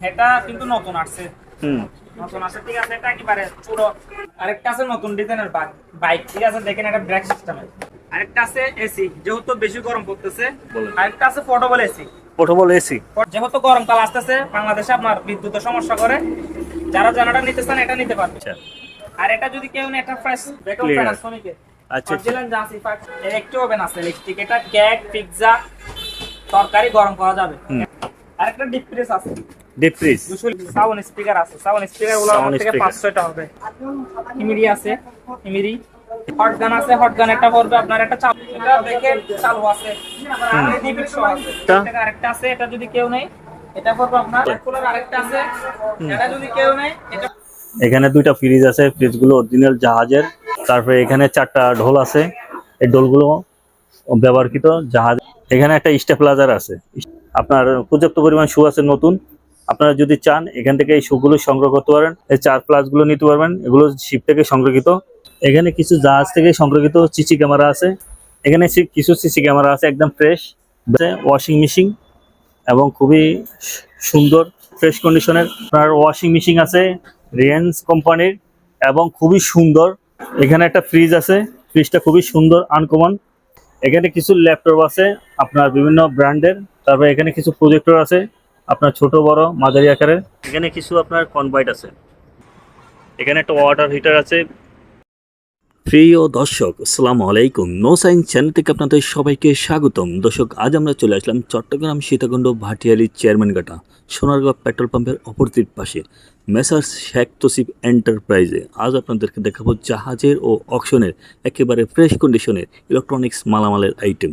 এটা কিন্তু নতুন আসছে। হুম। নতুন আসছে ঠিক আছে এটা একেবারে পুরো আরেকটা আছে নতুন ডিজাইনের বাইক ঠিক আছে দেখেন এটা ব্রেক সিস্টেম আরেকটা আছে এসি যেহেতু বেশি গরম পড়তেছে। আরেকটা আছে পোর্টেবল এসি পোর্টেবল এসি যেহেতু গরমকাল আসতেছে বাংলাদেশে আপনার বিদ্যুতের সমস্যা করে। যারা জানাটা নিতে চান এটা নিতে পারবে আচ্ছা। আর এটা যদি কেউ একটা ফ্রেশ ব্যাকআপ Clear. প্যানাসোনিকের আচ্ছা। জাসি ইলেকট্রিক ওভেন আছে ইলেকট্রিক এটা কেক পিৎজা তরকারি গরম করা যাবে। আরেকটা ডিপ ফ্রিজ আছে। ডিপ ফ্রিজ সাউন্ড স্পিকার আছে। সাউন্ড স্পিকারগুলো আমার থেকে speaker। পাঁচশোটা হবে। ইমিরি আছে ইমিরি। হট গান আছে হট গান একটা পড়বে আপনার একটা চালু। এটা দেখে চালু আছে। ডিপি শো আছে। এটা আরেকটা আছে এটা যদি কেউ নেই এটা পড়বে আপনার কুলার আরেকটা আছে। এটা যদি কেউ নেই এটা এখানে দুইটা ফ্রিজ আছে। ফ্রিজগুলো অরিজিনাল জাহাজের। তারপরে এখানে চারটা ঢোল আছে। এই ঢোলগুলো ব্যবহৃত জাহাজ এখানে একটা স্টেপলাইজার আছে। আপনার পর্যাপ্ত পরিমাণ শু আছে নতুন। আপনারা যদি চান, এখান থেকে এই শুগুলো সংগ্রহ করতে পারেন। এই চার প্লাসগুলো নিতে পারবেন। এগুলো শিপ থেকে সংগ্রহিত। এখানে কিছু জাহাজ থেকে সংরক্ষিত সিসি ক্যামেরা আছে। এখানে কিছু সিসি ক্যামেরা আছে, একদম ফ্রেশ ওয়াশিং মেশিন এবং খুবই সুন্দর ফ্রেশ কন্ডিশনের আপনার ওয়াশিং মেশিন আছে রিয়েন্স কোম্পানির এবং খুবই সুন্দর। এখানে একটা ফ্রিজ আছে। ফ্রিজটা খুবই সুন্দর আনকমন এখানে কিছু ল্যাপটপ আছে, আপনার বিভিন্ন ব্র্যান্ডের তারপর এখানে কিছু প্রজেক্টর আছে, আপনার ছোট, বড়, মাঝারি আকারের এখানে কিছু আপনার কনভাইট আছে। এখানে একটা ওয়াটার হিটার আছে। প্রিয় দর্শক, আসসালামু আলাইকুম। নো সাইন্স চ্যানেল থেকে আপনাদের সবাইকে স্বাগতম। দর্শক, আজ আমরা চলে আসলাম চট্টগ্রাম সীতাকুণ্ড ভাটিয়ালি চেয়ারম্যান চেয়ারম্যানঘাটা সোনারগাঁও পেট্রোল পাম্পের অপরতির পাশে, মেসার্স শেখ তসিফ এন্টারপ্রাইজে আজ আপনাদেরকে দেখাবো জাহাজের ও অকশনের একেবারে ফ্রেশ কন্ডিশনের ইলেকট্রনিক্স মালামালের আইটেম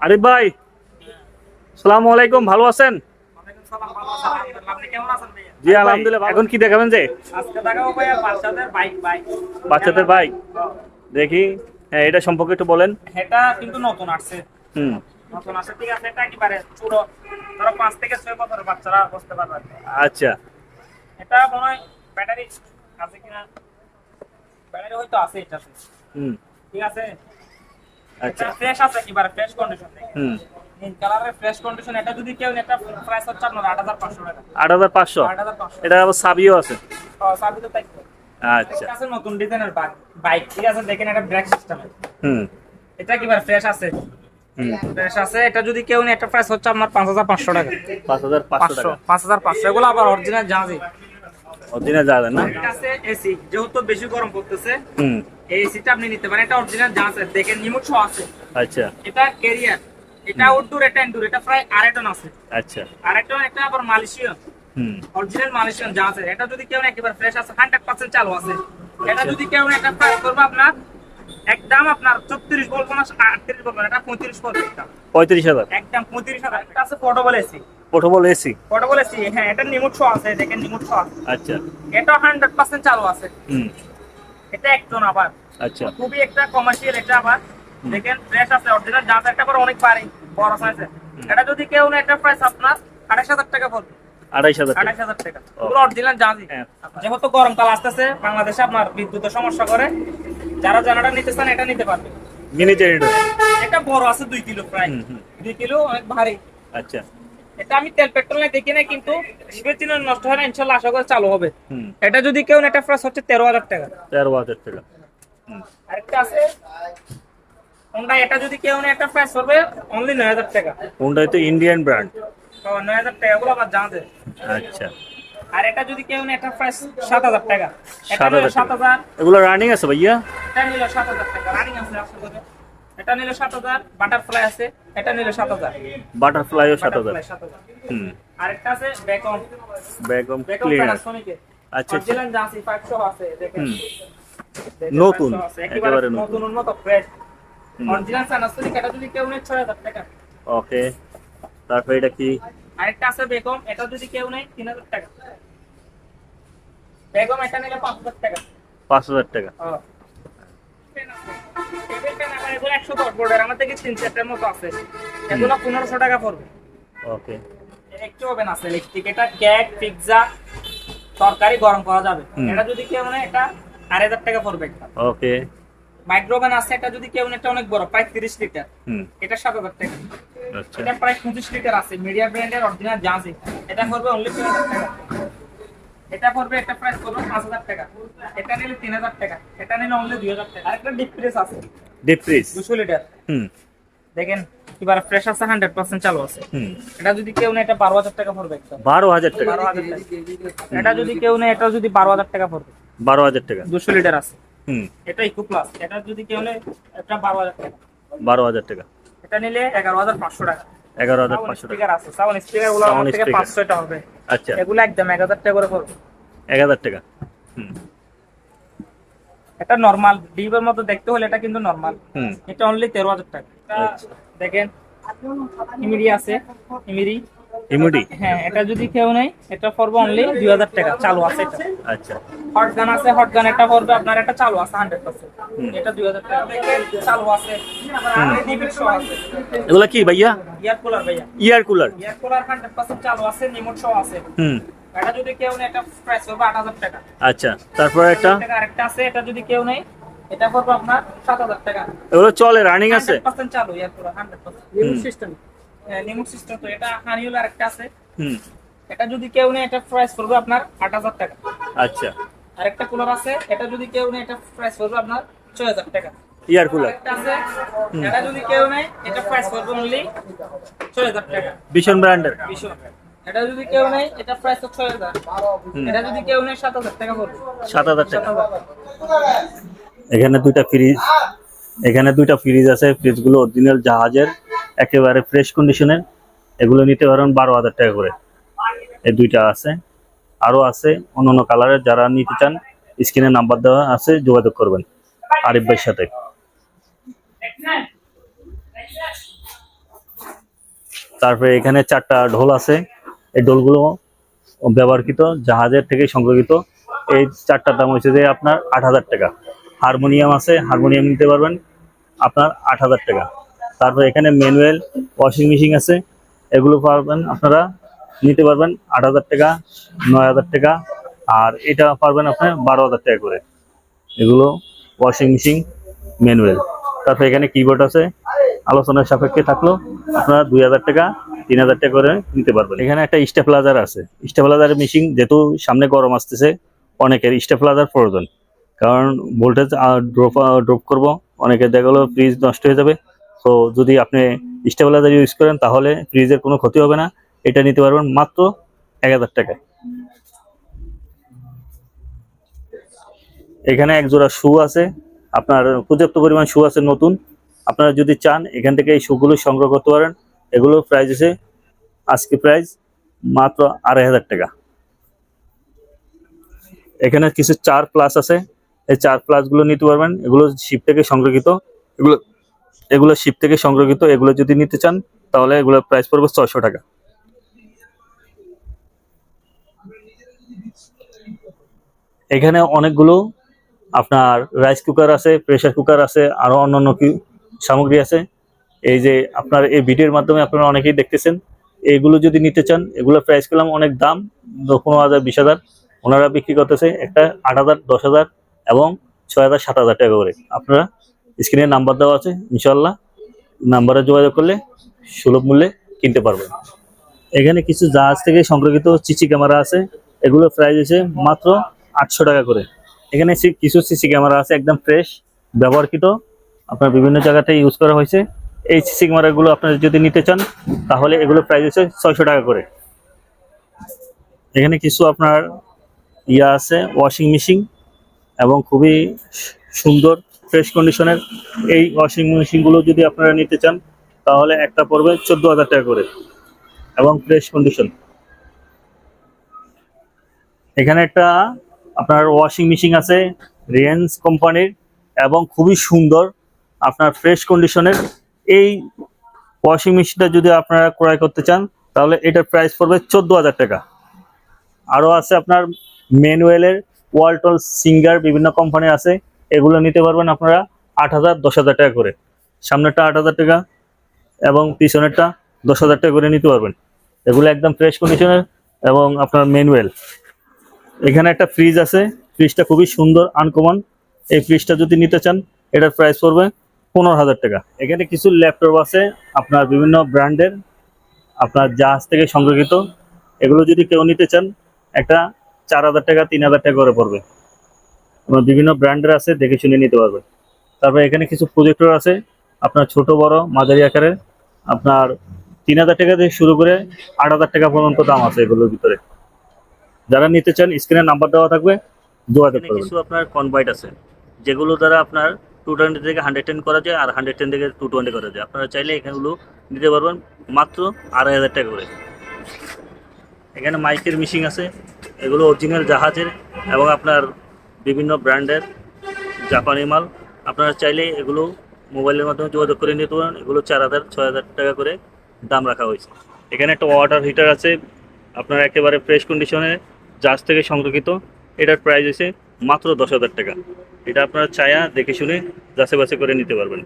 আরিফ ভাই সালামু আলাইকুম ভালো আছেন? জি আলহামদুলিল্লাহ এখন কি দেখাবেন যে? বাচ্চাদের বাইক দেখি। হ্যাঁ এটা সম্পর্কে একটু বলেন। এটা কিন্তু নতুন আসছে। হুম। নতুন আসছে ঠিক আছে এটা একেবারে পুরো ধরো পাঁচ থেকে ছয় বছরের বাচ্চারা বসতে পারবে আচ্ছা। এটা মনে হয় ব্যাটারি আছে কিনা? ব্যাটারি হয়তো আছে এটাতে। হুম। ঠিক আছে? আচ্ছা। ফ্রেশ আছে একেবারে ফ্রেশ কন্ডিশন হুম। ফ্রেশ কন্ডিশন এটা যদি কেউ এটা প্রাইস হচ্ছে আপনার টাকা। এটা আবার সাবিও আছে? তাই আচ্ছা। এটা নতুন ডিজাইনের বাইক ঠিক আছে দেখেন এটা ব্রেক সিস্টেম হুম। এটা ফ্রেশ আছে। ফ্রেশ আছে এটা যদি কেউ নেয়, একটা প্রাইস হচ্ছে আপনার পাঁচ হাজার পাঁচশো টাকা। পাঁচ হাজার পাঁচশো পাঁচশো টাকা। এগুলো আবার অরিজিনাল না? এটা আছে এসি যেহেতু বেশি গরম পড়তেছে। হুম। এই এসিটা আপনি নিতে পারেন। এটা অরিজিনাল জাহাজ দেখেন রিমোট শো আছে। আচ্ছা। এটা ক্যারিয়ার এটা আউটডোর এটা ইনডোর এটা প্রায় আড়াই টন আছে। আচ্ছা। আড়াই টন এটা আবার মালয়েশিয়ান। হুম। অরিজিনাল মালয়েশিয়ান জাহাজ এটা যদি কেউ একেবারে ফ্রেশ আছে হান্ড্রেড পার্সেন্ট চালু আছে। এটা যদি কেউ একটা প্রাইস করবে আপনার একদম আপনার চৌত্রিশ বলব না আটত্রিশ বলব না এটা পঁয়ত্রিশ পড়বে একদম পঁয়ত্রিশ হাজার। একদম পঁয়ত্রিশ হাজার। এটা আছে portable AC portable AC portable AC হ্যাঁ এটা নিমুট আছে দেখেন নিমুট আচ্ছা। এটা হান্ড্রেড পার্সেন্ট চালু আছে। হুম। এটা একজন আবার আচ্ছা। খুবই একটা কমার্শিয়াল এটা আবার দেখেন ফ্রেশ আছে অরিজিনাল জাহাজ একটা করে অনেক বাড়ি বড় সাইজে এটা যদি কেউ নেয়, একটা প্রাইস আপনার আঠাশ হাজার টাকা পড়বে। আড়াইশ হাজার টাকা। হাজার টাকা। পুরো অরিজিনাল জাহাজই হ্যাঁ। যেহেতু গরমকাল আসতেছে বাংলাদেশে আপনার বিদ্যুতের সমস্যা করে। যারা জানাটা নিতে চান এটা নিতে পারবে। মিনি জেনারেটর এটা বড় আছে দুই কিলো প্রায়। দুই কিলো অনেক ভারী। আচ্ছা। এটা আমি তেল পেট্রোল দেখি না কিন্তু শীতের দিনে নষ্ট হয় না ইনশাল্লাহ আশা করে চালু হবে। এটা যদি কেউ এটা প্রাইস হচ্ছে তেরো হাজার টাকা। তেরো হাজার টাকা। আরেকটা আছে। হোন্ডা এটা যদি কেউ নেয়, একটা প্রাইস করবে অনলি নয় হাজার টাকা। কোনটা তো ইন্ডিয়ান ব্র্যান্ড নয় হাজার টাকা এগুলো আবার জানাতে আচ্ছা। আর এটা যদি কেউ নেয়, একটা প্রাইস সাত হাজার টাকা। সাত হাজার এগুলো রানিং আছে ভাইয়া? এটা নিল সাত হাজার টাকা রানিং আছে এটা নিল সাত হাজার বাটারফ্লাই আছে এটা নিল সাত হাজার। বাটারফ্লাইও সাত হাজার। বাটারফ্লাই সাত হাজার। হুম। আরেকটা আছে বেকন ব্যাগম বেকন ক্লিয়ার আচ্ছা। অরিজিনাল জাসি 500 আছে দেখেন। নতুন, একেবারে নতুন। উন্নত ফ্রেশ। অরিজিনাল সানাসলিক এটা যদি কেউ নেয় ছয় হাজার টাকা। ওকে। তারপরে এটা কি? আরেকটা আছে বেগম এটা যদি কেউ নেয় তিন হাজার টাকা। বেগম এটা নিলে পাঁচ হাজার টাকা। পাঁচ হাজার টাকা। ও। টেবিল পেন আমার এগুলো একশো দশ বোর্ডের আমার থেকে তিন চারটার মতো আছে। এগুলো পনেরোশো টাকা পড়বে। ওকে একটু ওভেন আছে ইলেকট্রিক এটা কেক পিৎজা তরকারি গরম করা যাবে। এটা যদি কেউ নেয় এটা আড়াই হাজার টাকা পড়বে একটা। ওকে মাইক্রো ওভেন আছে এটা যদি কেউ এটা অনেক বড় প্রায় তিরিশ লিটার এটা সাত হাজার টাকা। আচ্ছা। এটা প্রায় পঁচিশ লিটার আছে মিডিয়া ব্র্যান্ডের অরিজিনাল জাহাজি এটা পড়বে অনলি তিন হাজার টাকা। এটা পড়বে একটা প্রাইস পড়বে পাঁচ হাজার টাকা। এটা নিলে তিন হাজার টাকা এটা নিলে অনলি দুই হাজার টাকা। আরেকটা ডিপ ফ্রিজ আছে। ডিপ ফ্রিজ দুশো লিটার হুম। দেখেন এবার ফ্রেশ আছে হান্ড্রেড পার্সেন্ট চালু আছে। হুম। এটা যদি কেউ নেয় এটা বারো হাজার টাকা পড়বে বারো হাজার টাকা। বারো হাজার টাকা। এটা যদি কেউ নেয় এটা যদি বারো হাজার টাকা পড়বে। বারো হাজার টাকা। দুশো লিটার আছে। হুম। এটা ইকো প্লাস এটা যদি কেউ নেয় এটা বারো হাজার টাকা। বারো হাজার টাকা। এটা নিলে এগারো হাজার পাঁচশো টাকা। এগারো হাজার পাঁচশো টাকা। আছে। সাউন্ড স্পিকারগুলো থেকে। পাঁচশো এটা হবে। আচ্ছা। এগুলো একদম এক হাজার টাকা করে পড়বে। এক হাজার টাকা। হুম। এটা নর্মাল ডিপের মতো দেখতে হলে এটা কিন্তু নর্মাল হুম। এটা অনলি তেরো হাজার টাকা। আচ্ছা। দেখেন ইমিরি আছে ইমিরি। ইমুডি হ্যাঁ এটা যদি কেউ নেই এটা পড়বে অনলি দুই হাজার টাকা চালু আছে এটা। আচ্ছা। হট গান আছে হট গান এটা পড়বে আপনার এটা চালু আছে হান্ড্রেড পার্সেন্ট হুম। এটা দুই হাজার টাকা। চালু আছে। আছে। এগুলা কি ভাইয়া? ইয়ার কুলার ভাইয়া। Air cooler air cooler hundred percent চালু আছে রিমোট শো আছে। হুম। এটা যদি কেউ নেই এটা প্রাইস হবে আট হাজার টাকা। আচ্ছা তারপরে একটা? আরেকটা আছে এটা যদি কেউ নেই এটা পড়বে আপনার সাত হাজার টাকা। এগুলো চলে রানিং আছে? হান্ড্রেড পার্সেন্ট চালু air cooler hundred percent remote system remote system তো এটা হানিউল আরেকটা আছে। হুম। এটা যদি কেউ নেই এটা প্রাইস পড়বে আপনার আট হাজার টাকা। আচ্ছা। আরেকটা কুলার আছে এটা যদি কেউ নেই এটা প্রাইস পড়বে আপনার ছয় হাজার টাকা। ইয়ার কুলার এটা যদি কেউ নেই এটা প্রাইস পড়বে অনলি ছয় হাজার টাকা। ভীষণ ব্র্যান্ডের। ভীষণ। এটা যদি কেউ নেই এটা প্রাইস তো ছয় হাজার। এটা যদি কেউ নেই সাত হাজার টাকা পড়বে। সাত হাজার টাকা। এখানে দুইটা ফ্রিজ এখানে দুইটা ফ্রিজ আছে। ফ্রিজগুলো অরিজিনাল জাহাজের। একেবারে ফ্রেশ কন্ডিশনের এগুলো নিতে পারেন বারো হাজার টাকা করে। এই দুইটা আছে। আরও আছে অন্য অন্য কালারের যারা নিতে চান স্ক্রিনে নাম্বার দেওয়া আছে, যোগাযোগ করবেন আরিফ ভাইয়ের সাথে। তারপরে এখানে চারটা ঢোল আছে। এই ঢোলগুলো ব্যবহারকৃত, জাহাজের থেকে সংগ্রহিত এই চারটার দাম হচ্ছে যে আপনার আট হাজার টাকা। হারমোনিয়াম আছে, হারমোনিয়াম নিতে পারবেন আপনার আট হাজার টাকা। তারপর এখানে ম্যানুয়াল ওয়াশিং মেশিন আছে। এগুলো পারবেন আপনারা, নিতে পারবেন আট হাজার টাকা, নয় হাজার টাকা, আর এটা পারবেন আপনার বারো হাজার টাকা করে। এগুলো ওয়াশিং মেশিন ম্যানুয়াল তারপর এখানে কিবোর্ড আছে। আলোচনার সাপেক্ষে থাকল, আপনারা দুই হাজার টাকা, তিন হাজার টাকা করে নিতে পারবেন। এখানে একটা স্টেপলাজার আছে। স্টেপলাজার মেশিন যেহেতু সামনে গরম আসতেছে, অনেকের স্টেপলাজার প্রয়োজন। কারণ ভোল্টেজ ড্রপ ড্রপ করব, অনেকের দেখা গেলো ফ্রিজ নষ্ট হয়ে যাবে। তো যদি আপনি স্টেবিলাইজার ইউজ করেন, তাহলে ফ্রিজের কোনো ক্ষতি হবে না। এটা নিতে পারবেন মাত্র এক হাজার টাকায়। এখানে এক জোড়া শু আছে। আপনার পর্যাপ্ত পরিমাণ শু আছে নতুন। আপনারা যদি চান, এখান থেকে এই শুগুলো সংগ্রহ করতে পারেন। এগুলো প্রাইস আছে আজকে প্রাইস মাত্র আড়াই হাজার টাকা। এখানে কিছু চার প্লাস আছে। এই চার প্লাসগুলো নিতে পারবেন। এগুলো শিপ থেকে সংগ্রহিত এগুলো এগুলো শিপ থেকে সংগ্রহিত এগুলো যদি নিতে চান, তাহলে এগুলো প্রাইস পড়বে ছয়শো টাকা। এখানে অনেকগুলো আপনার রাইস কুকার আছে প্রেসার কুকার আছে, আরও অন্যান্য কি সামগ্রী আছে। এই যে আপনার এই ভিডিওর মাধ্যমে আপনারা অনেকেই দেখতেছেন এইগুলো যদি নিতে চান, এগুলো প্রাইস পেলাম অনেক দাম পনেরো হাজার, বিশ হাজার। ওনারা বিক্রি করতেছে একটা আট হাজার, দশ হাজার এবং ছয় হাজার, সাত হাজার টাকা করে। আপনারা স্ক্রিনে নাম্বার দেওয়া আছে ইনশাল্লাহ নাম্বারে যোগাযোগ করলে সুলভ মূল্যে কিনতে পারবেন। এখানে কিছু জাহাজ থেকে সংগ্রহিত সিসি ক্যামেরা আছে, এগুলো প্রাইস আছে মাত্র আটশো টাকা করে। এখানে কিছু সিসি ক্যামেরা আছে, একদম ফ্রেশ, ব্যবহারকৃত। আপনার বিভিন্ন জায়গাতে ইউজ করা হয়েছে। এই সিসি ক্যামেরাগুলো আপনারা যদি নিতে চান, তাহলে এগুলো প্রাইস আছে ছয়শো টাকা করে। এখানে কিছু আপনার ইয়া আছে, ওয়াশিং মেশিন এবং খুবই সুন্দর ফ্রেশ কন্ডিশনের এই ওয়াশিং মেশিনগুলো যদি আপনারা নিতে চান, তাহলে একটা পড়বে চোদ্দ হাজার টাকা করে এবং ফ্রেশ কন্ডিশন। এখানে একটা আপনার ওয়াশিং মেশিন আছে, রিয়েন্স কোম্পানির, এবং খুবই সুন্দর আপনার ফ্রেশ কন্ডিশনের। এই ওয়াশিং মেশিনটা যদি আপনারা ক্রয় করতে চান, তাহলে এটার প্রাইস পড়বে চোদ্দ হাজার টাকা। আরও আছে আপনার ম্যানুয়ালের ওয়ালটল সিঙ্গার বিভিন্ন কোম্পানি আছে। এগুলো নিতে পারবেন আপনারা আট হাজার, দশ হাজার টাকা করে। সামনেরটা আট হাজার টাকা এবং পিছনেরটা দশ হাজার টাকা করে নিতে পারবেন। এগুলো একদম ফ্রেশ কন্ডিশনের এবং আপনার ম্যানুয়াল এখানে একটা ফ্রিজ আছে। ফ্রিজটা খুবই সুন্দর আনকমন এই ফ্রিজটা যদি নিতে চান, এটার প্রাইস পড়বে পনেরো হাজার টাকা। এখানে কিছু ল্যাপটপ আছে, আপনার বিভিন্ন ব্র্যান্ডের, আপনার জাহাজ থেকে সংগ্রহিত। এগুলো যদি কেউ নিতে চান, একটা চার হাজার টাকা, তিন হাজার টাকা করে পড়বে। আপনার বিভিন্ন ব্র্যান্ডের আছে দেখে শুনে নিতে পারবেন তারপর এখানে কিছু প্রজেক্টর আছে আপনার ছোট বড় মাঝারি আকারের। আপনার তিন হাজার টাকা থেকে শুরু করে আট হাজার টাকা পর্যন্ত দাম আছে এগুলোর ভিতরে। যারা নিতে চান স্ক্রিনে নাম্বার দেওয়া থাকবে যোগাযোগ করবেন। কিছু আপনার কনভাইট আছে। যেগুলো দ্বারা আপনার টু টোয়েন্টি থেকে হান্ড্রেড টেন করা যায় আর হান্ড্রেড টেন থেকে টু টোয়েন্টি করা যায়। আপনারা চাইলে এখানেগুলো নিতে পারবেন মাত্র আড়াই হাজার টাকা করে। এখানে মাইকের মিশিং আছে এগুলো অরিজিনাল জাহাজের এবং আপনার বিভিন্ন ব্র্যান্ডের জাপানি মাল। আপনারা চাইলে এগুলো মোবাইলের মাধ্যমে যোগাযোগ করে নিতে পারেন। এগুলো চার হাজার, ছয় হাজার টাকা করে দাম রাখা হয়েছে। এখানে একটা ওয়াটার হিটার আছে। আপনার একেবারে ফ্রেশ কন্ডিশনে জাস থেকে সংরক্ষিত। এটার প্রাইস হয়েছে মাত্র দশ হাজার টাকা। এটা আপনারা চায়া দেখে শুনে যাচাই বাছাই করে নিতে পারবেন।